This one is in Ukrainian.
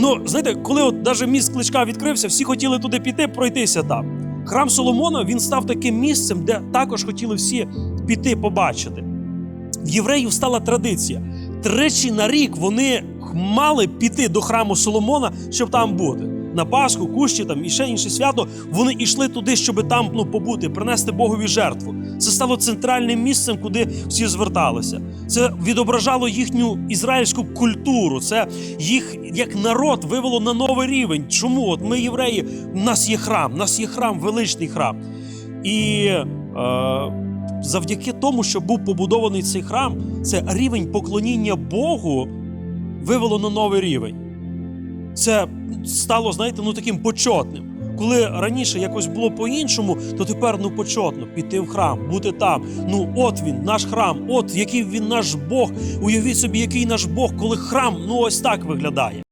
Ну, знаєте, коли от навіть міст кличка відкрився, всі хотіли туди піти, пройтися там. Храм Соломона він став таким місцем, де також хотіли всі піти побачити. В євреїв стала традиція. Тричі на рік вони мали піти до храму Соломона, щоб там бути. На Пасху, кущі там і ще інше свято. Вони йшли туди, щоб там ну, побути, принести Богові жертву. Це стало центральним місцем, куди всі зверталися. Це відображало їхню ізраїльську культуру. Це їх як народ вивело на новий рівень. Чому? От ми, євреї, у нас є храм, у нас є храм, величний храм. І е, завдяки тому, що був побудований цей храм, це рівень поклоніння Богу вивело на новий рівень. Це стало, знаєте, ну таким почотним. Коли раніше якось було по-іншому, то тепер ну почотно піти в храм, бути там. Ну, от він, наш храм, от який він наш Бог. Уявіть собі, який наш Бог, коли храм ну ось так виглядає.